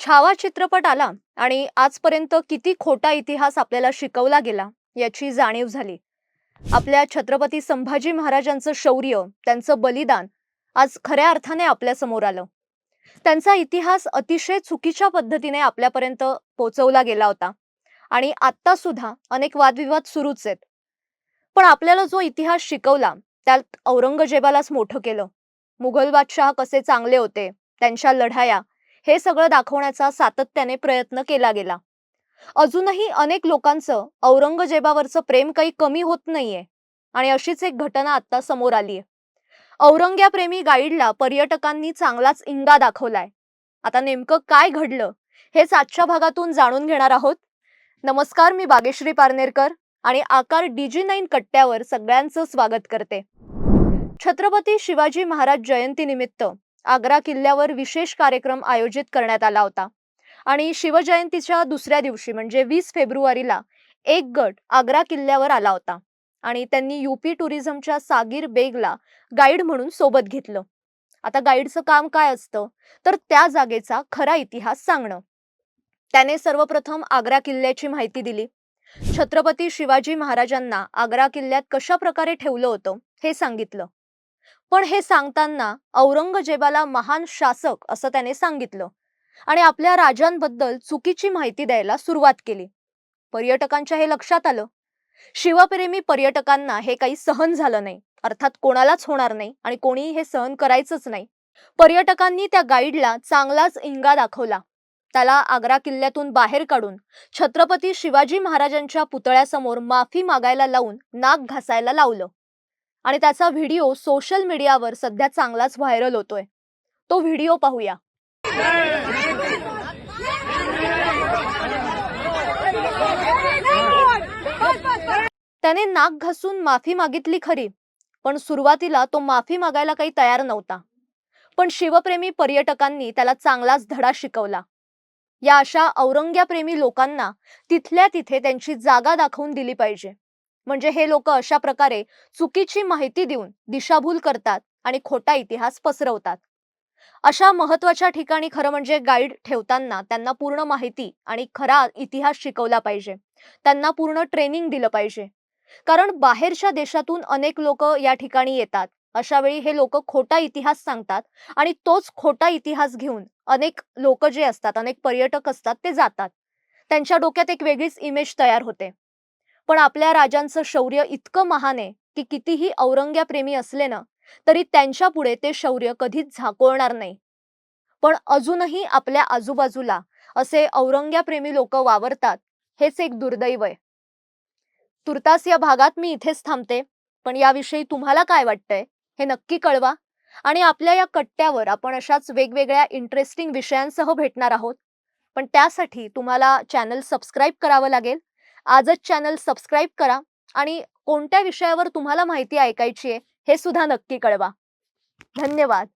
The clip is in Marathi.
छावा चित्रपट आला आणि आजपर्यंत किती खोटा इतिहास आपल्याला शिकवला गेला याची जाणीव झाली. आपल्या छत्रपती संभाजी महाराजांचं शौर्य त्यांचं बलिदान आज खऱ्या अर्थाने आपल्यासमोर आलं. त्यांचा इतिहास अतिशय चुकीच्या पद्धतीने आपल्यापर्यंत पोचवला गेला होता आणि आत्तासुद्धा अनेक वादविवाद सुरूच आहेत. पण आपल्याला जो इतिहास शिकवला त्यात औरंगजेबालाच मोठं केलं. मुघल बादशाह कसे चांगले होते त्यांच्या लढाया हे सगळं दाखवण्याचा सातत्याने प्रयत्न केला गेला. अजूनही अनेक लोकांचं औरंगजेबावरचं प्रेम काही कमी होत नाहीये आणि अशीच एक घटना आता समोर आलीये औरंग्याप्रेमी गाईडला पर्यटकांनी चांगलाच इंगा दाखवलाय. आता नेमकं काय घडलं हेच आजच्या भागातून जाणून घेणार आहोत. नमस्कार मी बागेश्री पारनेरकर आणि आकार डीजी नाईन कट्ट्यावर सगळ्यांचं स्वागत करते. छत्रपती शिवाजी महाराज जयंतीनिमित्त आग्रा किल्ल्यावर विशेष कार्यक्रम आयोजित करण्यात आला होता. आणि शिवजयंतीच्या दुसऱ्या दिवशी म्हणजे वीस फेब्रुवारीला एक गट आग्रा किल्ल्यावर आला होता. आणि त्यांनी युपी टुरिझमच्या सागीर बेगला गाईड म्हणून सोबत घेतलं. आता गाईडचं काम काय असतं? तर त्या जागेचा खरा इतिहास सांगणं. त्याने सर्वप्रथम आग्रा किल्ल्याची माहिती दिली. छत्रपती शिवाजी महाराजांना आग्रा किल्ल्यात कशा प्रकारे ठेवलं होतं हे सांगितलं. पण हे सांगताना औरंगजेबाला महान शासक असं त्याने सांगितलं आणि आपल्या राजांबद्दल चुकीची माहिती द्यायला सुरुवात केली. पर्यटकांच्या हे लक्षात आलं. शिवप्रेमी पर्यटकांना हे काही सहन झालं नाही. अर्थात कोणालाच होणार नाही आणि कोणी हे सहन करायचंच नाही. पर्यटकांनी त्या गाईडला चांगलाच इंगा दाखवला. त्याला आग्रा किल्ल्यातून बाहेर काढून छत्रपती शिवाजी महाराजांच्या पुतळ्यासमोर माफी मागायला लावून नाक घासायला लावलं. आणि त्याचा व्हिडिओ सोशल मीडियावर सध्या चांगलाच व्हायरल होतोय. तो व्हिडिओ पाहूया. त्याने नाक घासून माफी मागितली खरी पण सुरुवातीला तो माफी मागायला काही तयार नव्हता. पण शिवप्रेमी पर्यटकांनी त्याला चांगलाच धडा शिकवला. या अशा औरंग्याप्रेमी लोकांना तिथल्या तिथे त्यांची जागा दाखवून दिली पाहिजे. म्हणजे हे लोक अशा प्रकारे चुकीची माहिती देऊन दिशाभूल करतात आणि खोटा इतिहास पसरवतात. अशा महत्त्वाच्या ठिकाणी खरं म्हणजे गाईड ठेवताना त्यांना पूर्ण माहिती आणि खरा इतिहास शिकवला पाहिजे. त्यांना पूर्ण ट्रेनिंग दिलं पाहिजे. कारण बाहेरच्या देशातून अनेक लोक या ठिकाणी येतात. अशा वेळी हे लोक खोटा इतिहास सांगतात आणि तोच खोटा इतिहास घेऊन अनेक लोक जे असतात अनेक पर्यटक असतात ते जातात. त्यांच्या डोक्यात एक वेगळीच इमेज तयार होते. पण आपल्या राजांचं शौर्य इतकं महान आहे की कितीही औरंग्याप्रेमी असले ना तरी त्यांच्या पुढे ते शौर्य कधीच झाकोळणार नाही. पण अजूनही आपल्या आजूबाजूला असे औरंग्याप्रेमी लोक वावरतात हेच एक दुर्दैव आहे. तुर्तास या भागात मी इथेच थांबते पण याविषयी तुम्हाला काय वाटतंय हे नक्की कळवा. आणि आपल्या या कट्ट्यावर आपण अशाच वेगवेगळ्या इंटरेस्टिंग विषयांसह भेटणार आहोत. पण त्यासाठी तुम्हाला चॅनल सबस्क्राईब करावं लागेल आजच चॅनल सबस्क्राईब करा आणि कोणत्या विषयावर तुम्हाला माहिती ऐकायची आहे हे सुद्धा नक्की कळवा. धन्यवाद.